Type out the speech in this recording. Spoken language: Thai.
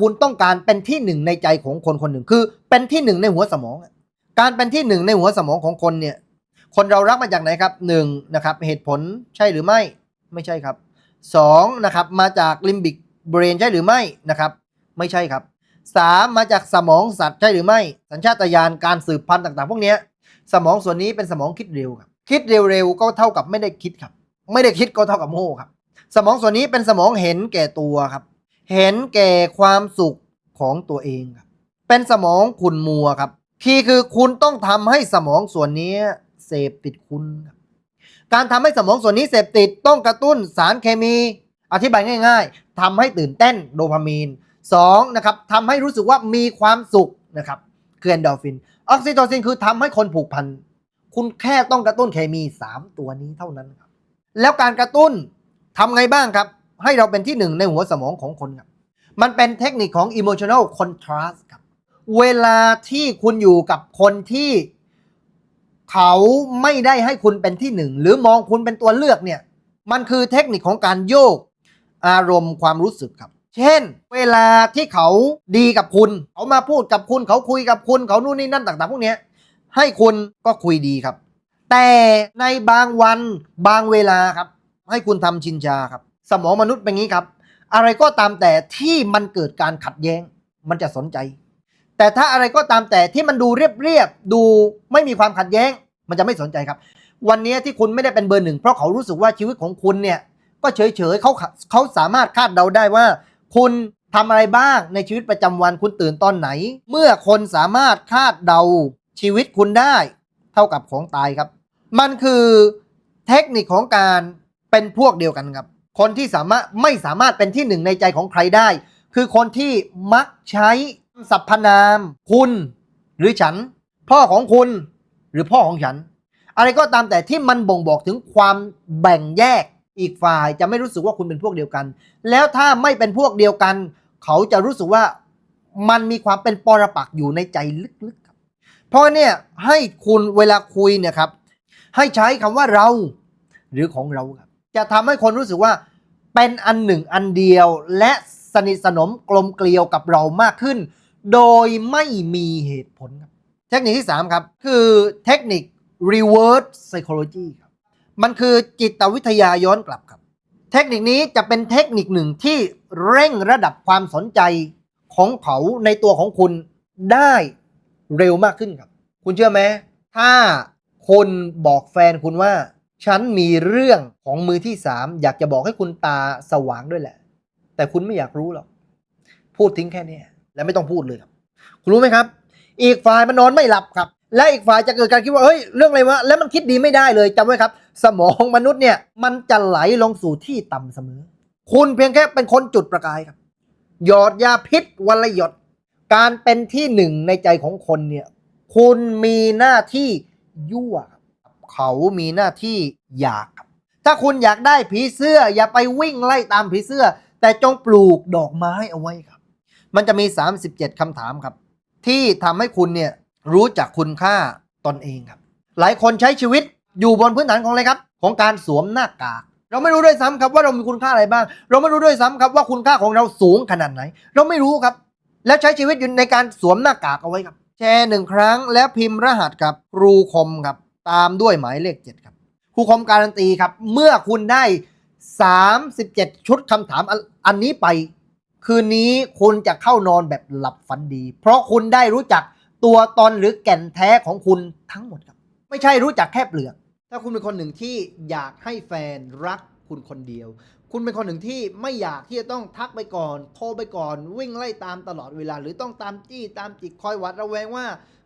คุณต้องการเป็นที่หนึ่งในใจของคนคนหนึ่งคือ เป็นที่หนึ่งในหัวสมอง การเป็นที่หนึ่งในหัวสมองของคนเนี่ย คนเรารักมาจากไหนครับหนึ่งนะครับ เหตุผลใช่หรือไม่ไม่ใช่ครับสองนะครับมาจากลิมบิกเบรนใช่หรือไม่นะครับ ไม่ใช่ครับสามมาจากสมองสัตว์ใช่หรือไม่ สัญชาตญาณการสืบพันธุ์ต่าง ๆ พวกนี้สมองส่วนนี้เป็นสมองคิดเร็วครับ คิดเร็วๆก็เท่ากับไม่ได้คิดครับ ไม่ได้คิดก็เท่ากับโง่ครับ สมองส่วนนี้เป็นสมองเห็นแก่ตัวครับ เห็นแก่ความสุขของตัวเองครับ เป็นสมองขุนมัวครับ คีย์คือคุณต้องทำให้สมองส่วนนี้เสพติดคุณครับการทำให้สมองส่วนนี้เสพติดต้องกระตุ้นสารเคมี อธิบายง่าย ๆทำให้ตื่นเต้นโดพามีนสองนะครับทำให้รู้สึกว่ามีความสุขนะครับคือเอนโดฟิน ออกซิโทซินคือทำให้คนผูกพัน คุณแค่ต้องกระตุ้นเคมี 3 ตัวนี้เท่านั้นครับ แล้วการกระตุ้นทำไงบ้างครับ ให้เราเป็นที่หนึ่งในหัวสมองของคนครับมันเป็นเทคนิคของ emotional contrast ครับเวลาที่คุณอยู่กับคนที่เขาไม่ได้ให้คุณเป็นที่หนึ่งหรือมองคุณเป็นตัวเลือกเนี่ย มันคือเทคนิคของการโยกอารมณ์ความรู้สึกครับ เช่น เวลาที่เขาดีกับคุณ เขามาพูดกับคุณ เขาคุยกับคุณ เขานู่นนี่นั่นต่างๆ พวกนี้ให้คุณก็คุยดีครับ แต่ในบางวันบางเวลาครับ ให้คุณทำชินชาครับ สมองมนุษย์เป็นงี้ครับ อะไรก็ตามแต่ที่มันเกิดการขัดแย้ง มันจะสนใจ แต่ถ้าอะไรก็ตามแต่ที่มันดูเรียบๆดูไม่มีความขัดแย้ง มันจะไม่สนใจครับ วันนี้ที่คุณไม่ได้เป็นเบอร์หนึ่งเพราะเขารู้สึกว่าชีวิตของคุณเนี่ยก็เฉยๆเขาเขาสามารถคาดเดาได้ว่า คุณทำอะไรบ้างในชีวิตประจำวันคุณตื่นตอนไหน เมื่อคนสามารถคาดเดาชีวิตคุณได้ เท่ากับของตายครับ มันคือเทคนิคของการเป็นพวกเดียวกันครับ คนที่สามารถไม่สามารถเป็นที่หนึ่งในใจของใครได้ คือคนที่มักใช้สรรพนาม คุณ หรือฉัน พ่อของคุณ หรือพ่อของฉัน อะไรก็ตามแต่ที่มันบ่งบอกถึงความแบ่งแยกอีกฝ่ายจะไม่รู้สึกว่าคุณเป็นพวกเดียวกัน แล้วถ้าไม่เป็นพวกเดียวกัน เขาจะรู้สึกว่ามันมีความเป็นปรปักษ์อยู่ในใจลึกๆครับ เพราะเนี่ยให้คุณเวลาคุยเนี่ยครับ ให้ใช้คำว่าเรา หรือของเราครับจะทำให้คนรู้สึกว่า เป็นอันหนึ่งอันเดียวและสนิทสนมกลมเกลียวกับเรามากขึ้น โดยไม่มีเหตุผลครับเทคนิคที่ 3 ครับ คือเทคนิค reverse psychology ครับมันคือจิตวิทยาย้อนกลับครับ เทคนิคนี้จะเป็นเทคนิคหนึ่งที่เร่งระดับความสนใจของเขาในตัวของคุณได้เร็วมากขึ้นครับ คุณเชื่อไหมถ้าคนบอกแฟนคุณว่า ฉันมีเรื่องของมือที่สามอยากจะบอกให้คุณตาสว่างด้วยแหละ แต่คุณไม่อยากรู้หรอก พูดทิ้งแค่นี้และไม่ต้องพูดเลยครับคุณรู้ไหมครับ อีกฝ่ายมันนอนไม่หลับครับ และอีกฝ่ายจะเกิดการคิดว่าเฮ้ยเรื่องอะไรวะแล้วมันคิดดีไม่ได้เลยจำไว้ครับ สมองมนุษย์เนี่ยมันจะไหลลงสู่ที่ต่ำเสมอ คุณเพียงแค่เป็นคนจุดประกายครับ หยอดยาพิษวันละหยดการเป็นที่หนึ่งในใจของคนเนี่ยคุณมีหน้าที่ยั่วครับ เขามีหน้าที่อยากครับถ้าคุณอยากได้ผีเสื้อ อย่าไปวิ่งไล่ตามผีเสื้อ แต่จงปลูกดอกไม้เอาไว้ครับ มันจะมี 37คำถามครับ ที่ทำให้คุณเนี่ยรู้จักคุณค่าตนเองครับ หลายคนใช้ชีวิตอยู่บนพื้นฐานของอะไรครับ ของการสวมหน้ากากเราไม่รู้ด้วยซ้ำครับว่าเรามีคุณค่าอะไรบ้าง เราไม่รู้ด้วยซ้ำครับว่าคุณค่าของเราสูงขนาดไหน เราไม่รู้ครับ แล้วใช้ชีวิตอยู่ในการสวมหน้ากากเอาไว้ครับ แชร์หนึ่งครั้งแล้วพิมพ์รหัสครับครูคมครับ ตามด้วยหมายเลขเจ็ดครับครูคมการันตีครับ เมื่อคุณได้ 37 ชุดคำถามอันอันนี้ไป คืนนี้คุณจะเข้านอนแบบหลับฝันดี เพราะคุณได้รู้จักตัวตนหรือแก่นแท้ของคุณทั้งหมดครับ ไม่ใช่รู้จักแค่เปลือก ถ้าคุณเป็นคนหนึ่งที่อยากให้แฟนรักคุณคนเดียว คุณเป็นคนหนึ่งที่ไม่อยากที่จะต้องทักไปก่อน โทรไปก่อน วิ่งไล่ตามตลอดเวลา หรือต้องตามจี้ตามจิกคอยหวัดระแวงว่า